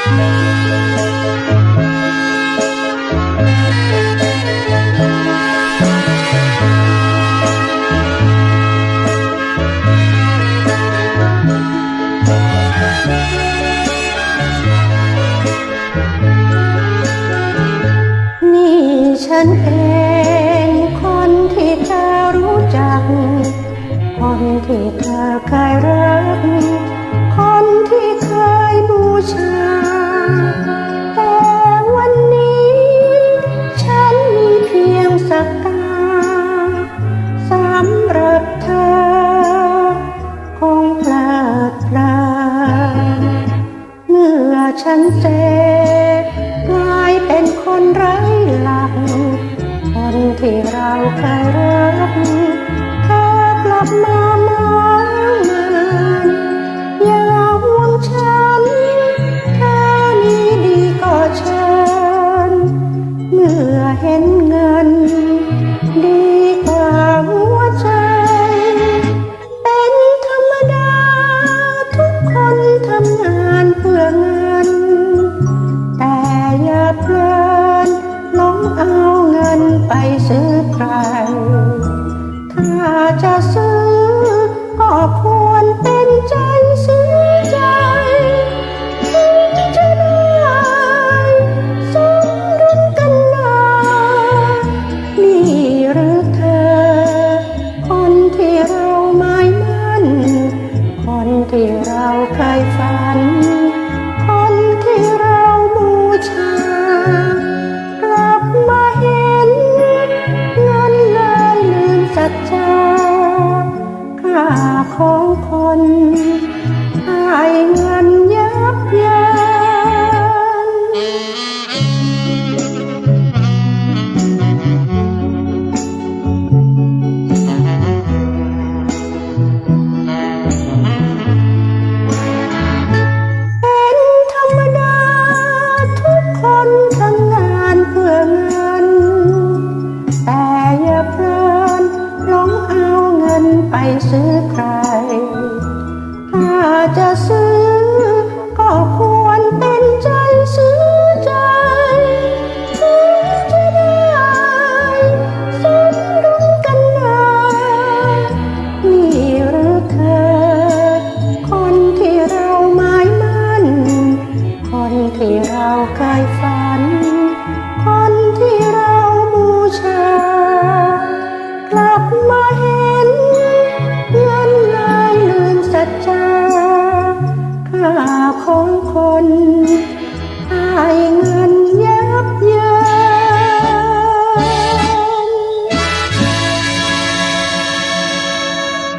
นี่ฉันเองคนที่เธอรู้จัก คนที่เธอเคยรัก ฉันเจกลายเป็นคนไร้หลักคนที่เราเคยรักเธอกลับมามองมันอย่าห่วงฉันเธอนี้ดีก็เชิญเมื่อเห็นเงิน ไปซื้อใคร ถ้าจะซื้อ ก็ควรเป็นใจซื้อใจถึงจะได้สมดุลกันนานี่หรือเธอ คนที่เราหมายมั่น คนที่เราเคยฝัน ของคน นไปซื้อใคร ถ้าจะซื้อ ก็ควรเป็นใจซื้อใจถึงจะได้สมดุลกันนานี่หรือเธอ คนที่เราหมายมั่น คนที่เราเคยฝัน คนที่เราบูชา คน